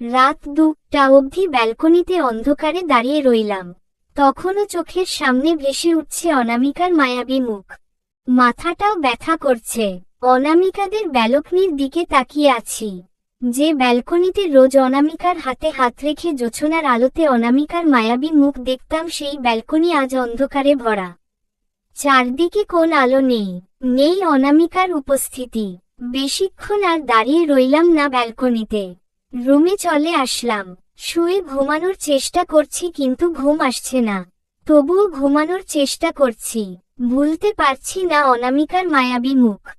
রাত দুটা অবধি ব্যালকনিতে অন্ধকারে দাঁড়িয়ে রইলাম। তখনও চোখের সামনে ভেসে উঠছে অনামিকার মায়াবী মুখ। মাথাটাও ব্যথা করছে। অনামিকাদের ব্যালকনির দিকে তাকিয়ে আছি। যে ব্যালকনিতে রোজ অনামিকার হাতে হাত রেখে জোছনার আলোতে অনামিকার মায়াবী মুখ দেখতাম, সেই ব্যালকনি আজ অন্ধকারে ভরা। চারদিকে কোন আলো নেই নেই অনামিকার উপস্থিতি। বেশিক্ষণ আর দাঁড়িয়ে রইলাম না ব্যালকনিতে। রুমে চলে আসলাম। শুয়ে ঘুমানোর চেষ্টা করছি কিন্তু ঘুম আসছে না। তবুও ঘুমানোর চেষ্টা করছি। ভুলতে পারছি না অনামিকার মায়াবী মুখ।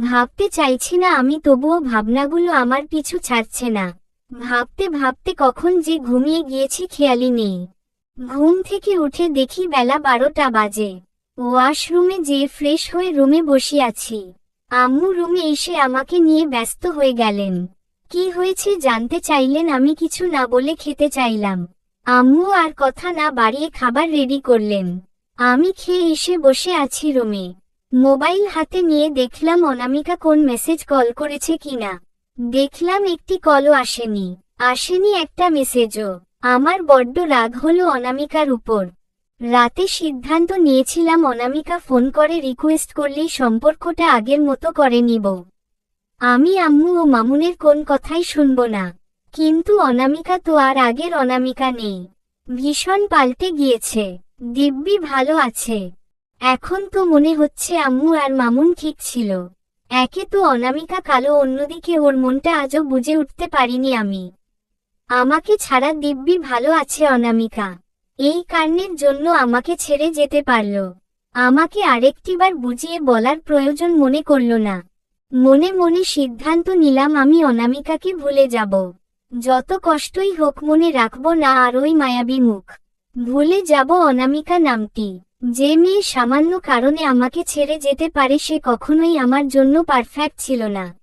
ভাবতে চাইছি না আমি, তবুও ভাবনাগুলো আমার পিছু ছাড়ছে না। ভাবতে ভাবতে কখন যে ঘুমিয়ে গিয়েছি খেয়ালি নেই। ঘুম থেকে উঠে দেখি বেলা বারোটা বাজে। ওয়াশরুমে যেয়ে ফ্রেশ হয়ে রুমে বসে আছি। আম্মু রুমে এসে আমাকে নিয়ে ব্যস্ত হয়ে গেলেন। কি হয়েছে জানতে চাইলেন আমি কিছু না বলে খেতে চাইলাম। আম্মু আর কথা না বাড়িয়ে খাবার রেডি করলেন। আমি খেয়ে এসে বসে আছি রুমে। মোবাইল হাতে নিয়ে দেখলাম অনামিকা কোন মেসেজ কল করেছে কিনা। দেখলাম একটি কলও আসেনি। আসেনি একটা মেসেজও আমার বড্ড রাগ হলো অনামিকার উপর। রাতে সিদ্ধান্ত নিয়েছিলাম অনামিকা ফোন করে রিকোয়েস্ট করলেই সম্পর্কটা আগের মতো করে নিব। আমি আম্মু ও মামুনের কোন কথাই শুনব না। কিন্তু অনামিকা তো আর আগের অনামিকা নেই। ভীষণ পাল্টে গিয়েছে। দিব্যি ভালো আছে। এখন তো মনে হচ্ছে আম্মু আর মামুন ঠিক ছিল। একে তো অনামিকা কালো, অন্যদিকে ওর মনটা আজও বুঝে উঠতে পারিনি আমি। আমাকে ছাড়া দিব্যি ভালো আছে অনামিকা। এই কারণের জন্য আমাকে ছেড়ে যেতে পারল। আমাকে আরেকটিবার বুঝিয়ে বলার প্রয়োজন মনে করল না। মনে মনে সিদ্ধান্ত নিলাম আমি অনামিকাকে ভুলে যাব। যত কষ্টই হোক মনে রাখব না আর ওই মায়াবী মুখ। ভুলে যাব অনামিকা নামটি। যে মেয়ে সামান্য কারণে আমাকে ছেড়ে যেতে পারে সে কখনোই আমার জন্য পারফেক্ট ছিল না।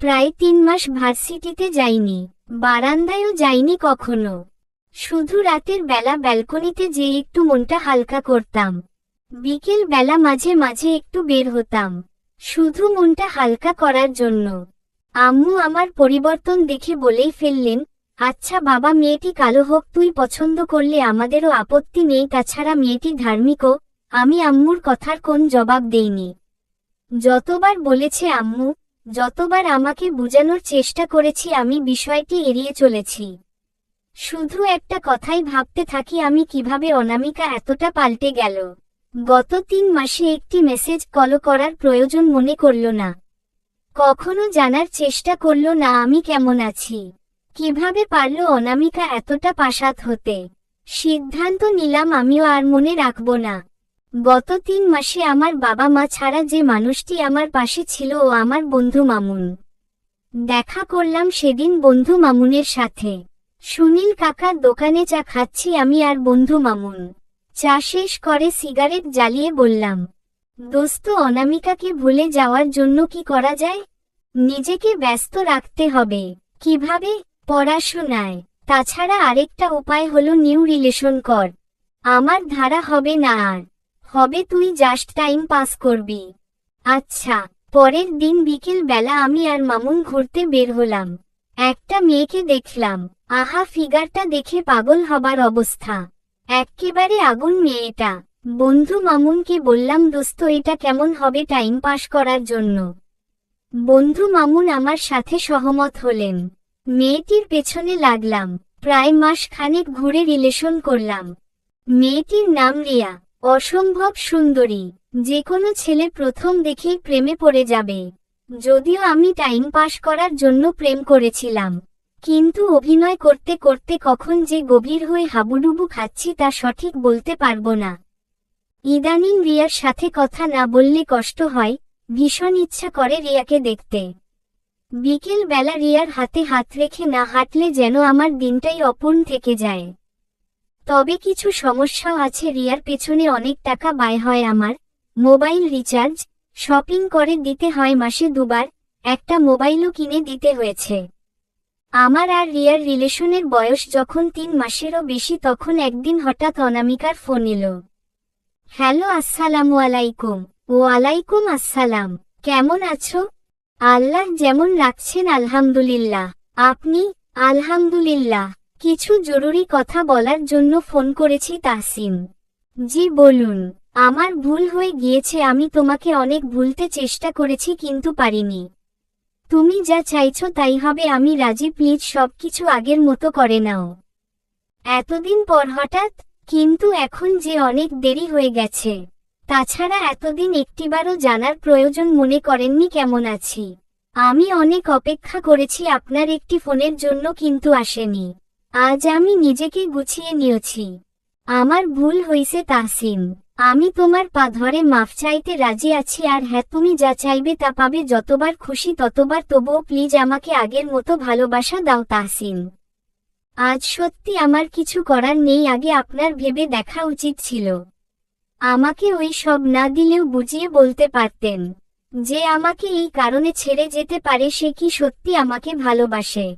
প্রায় তিন মাস ভার্সিটিতে যাইনি, বারান্দায়ও যাইনি কখনো। শুধু রাতের বেলা ব্যালকনিতে যে একটু মনটা হালকা করতাম। বিকেল বেলা মাঝে মাঝে একটু বের হতাম। শুধু মনটা হালকা করার জন্য। আম্মু আমার পরিবর্তন দেখে বলেই ফেললেন আচ্ছা বাবা, মেয়েটি কালো হোক, তুই পছন্দ করলে আমাদেরও আপত্তি নেই। তাছাড়া মেয়েটি ধার্মিকও, আমি আম্মুর কথার কোন জবাব দেইনি। যতবার বলেছে আম্মু, যতবার আমাকে বুঝানোর চেষ্টা করেছি, আমি বিষয়টি এড়িয়ে চলেছি। শুধু একটা কথাই ভাবতে থাকি, আমি কীভাবে অনামিকা এতটা পাল্টে গেল। গত তিন মাসে একটি মেসেজ কল করার প্রয়োজন মনে করল না। কখনো জানার চেষ্টা করল না, আমি কেমন আছি? কীভাবে পারল অনামিকা এতটা পাশাত হতে? সিদ্ধান্ত নিলাম, আমিও আর মনে রাখব না। গত তিন মাসে আমার বাবা মা ছাড়া যে মানুষটি আমার পাশে ছিল ও আমার বন্ধু মামুন। দেখা করলাম সেদিন বন্ধু মামুনের সাথে। সুনীল কাকার দোকানে চা খাচ্ছি, আমি আর বন্ধু মামুন। চা শেষ করে সিগারেট জ্বালিয়ে বললাম, দোস্ত অনামিকাকে ভুলে যাওয়ার জন্য কি করা যায়? নিজেকে ব্যস্ত রাখতে হবে। কীভাবে? পড়াশোনায়। তাছাড়া আরেকটা উপায় হলো নিউ রিলেশন কর। আমার ধারা হবে না আর। হবে তুই জাস্ট টাইম পাস করবি। আচ্ছা পরের দিন বিকেল বেলা আমি আর মামুন ঘুরতে বের হলাম। একটা মেয়েকে দেখলাম। আহা, ফিগারটা দেখে পাগল হবার অবস্থা। এক্কেবারে আগুন মেয়েটা বন্ধু মামুনকে বললাম, দোস্ত, এটা কেমন হবে টাইম পাস করার জন্য? বন্ধু মামুন আমার সাথে সহমত হলেন। মেয়েটির পেছনে লাগলাম। প্রায় মাস খানেক ঘুরে রিলেশন করলাম। মেয়েটির নাম রিয়া। অসম্ভব সুন্দরী। যে কোনো ছেলে প্রথম দেখেই প্রেমে পড়ে যাবে। যদিও আমি টাইম পাস করার জন্য প্রেম করেছিলাম। কিন্তু অভিনয় করতে করতে কখন যে গভীর হয়ে হাবুডুবু খাচ্ছি তা সঠিক বলতে পারব না। ইদানিং রিয়ার সাথে কথা না বললে কষ্ট হয়, ভীষণ ইচ্ছা করে রিয়াকে দেখতে। বিকেল বেলা রিয়ার হাতে হাত রেখে না হাঁটলে যেন আমার দিনটাই অপূর্ণ থেকে যায়। তবে কিছু সমস্যাও আছে রিয়ার পেছনে অনেক টাকা ব্যয় হয় আমার। মোবাইল রিচার্জ, শপিং করে দিতে হয় মাসে দুবার, একটা মোবাইলও কিনে দিতে হয়েছে। আমার আর রিয়ার রিলেশনের বয়স যখন তিন মাসেরও বেশি তখন একদিন হঠাৎ অনামিকার ফোন এলো। হ্যালো, আসসালামু আলাইকুম। ও আলাইকুম আসসালাম। কেমন আছো? আল্লাহ যেমন রাখছেন, আলহামদুলিল্লাহ। আপনি? আলহামদুলিল্লাহ। কিছু জরুরি কথা বলার জন্য ফোন করেছি তাসিম জি, বলুন। আমার ভুল হয়ে গিয়েছে, আমি তোমাকে অনেক ভুলতে চেষ্টা করেছি কিন্তু পারিনি। তুমি যা চাইছো তাই হবে, আমি রাজি, প্লিজ সবকিছু আগের মতো করে নাও। এতদিন পর হঠাৎ, কিন্তু এখন যে অনেক দেরি হয়ে গেছে। তাছাড়া এতদিন একটিবারও জানার প্রয়োজন মনে করেননি কেমন আছি। আমি অনেক অপেক্ষা করেছি, আপনার একটি ফোনের জন্য কিন্তু আসেনি। আজ আমি নিজেকে গুছিয়ে নিয়েছি। আমার ভুল হইছে তাসিম আমি তোমার পা ধরে মাফ চাইতে রাজি আছি আর হ্যাঁ তুমি যা চাইবে তা পাবে। যতবার খুশি ততবার। তবুও প্লিজ আমাকে আগের মতো ভালোবাসা দাও তাহসিন। আজ সত্যি আমার কিছু করার নেই, আগে আপনার ভেবে দেখা উচিত ছিল। আমাকে ওই সব না দিলেও বুঝিয়ে বলতে পারতেন। যে আমাকে এই কারণে ছেড়ে যেতে পারে, সে কি সত্যি আমাকে ভালোবাসে?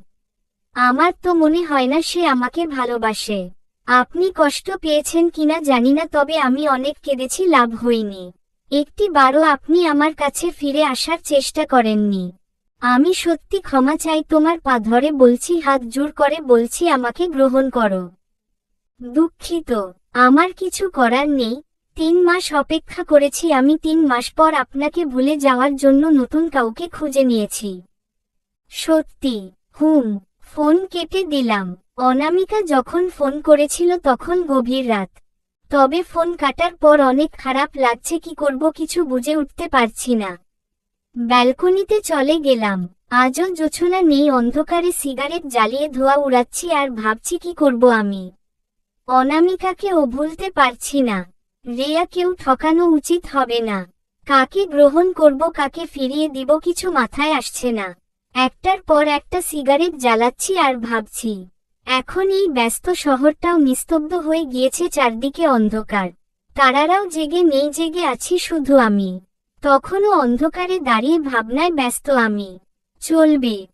আমার তো মনে হয় না সে আমাকে ভালোবাসে। আপনি কষ্ট পেয়েছেন কিনা জানি না, তবে আমি অনেক কেঁদেছি, লাভ হইনি একটি বারও আপনি আমার কাছে ফিরে আসার চেষ্টা করেননি। আমি সত্যি ক্ষমা চাই, তোমার পা ধরে বলছি, হাত জোর করে বলছি, আমাকে গ্রহণ করো। দুঃখিত, আমার কিছু করার নেই। তিন মাস অপেক্ষা করেছি, আমি তিন মাস পর আপনাকে ভুলে যাওয়ার জন্য নতুন কাউকে খুঁজে নিয়েছি। সত্যি, হুম, ফোন কেটে দিলাম। অনামিকা যখন ফোন করেছিল তখন গভীর রাত। তবে ফোন কাটার পর অনেক খারাপ লাগছে, কি করব কিছু বুঝে উঠতে পারছি না। ব্যালকনিতে চলে গেলাম। আজও জোছনা নেই, অন্ধকারে সিগারেট জ্বালিয়ে ধোয়া উড়াচ্ছি আর ভাবছি কি করব আমি। অনামিকাকে ও ভুলতে পারছি না। রেয়া কেউ ঠকানো উচিত হবে না। কাকে গ্রহণ করব, কাকে ফিরিয়ে দিব কিছু মাথায় আসছে না। একটার পর একটা সিগারেট জ্বালাচ্ছি আর ভাবছি এখন এই ব্যস্ত শহরটাও নিস্তব্ধ হয়ে গিয়েছে চারদিকে অন্ধকার। তারারাও জেগে নেই জেগে আছি শুধু আমি। তখনও অন্ধকারে দাঁড়িয়ে ভাবনায় ব্যস্ত আমি। চলবে।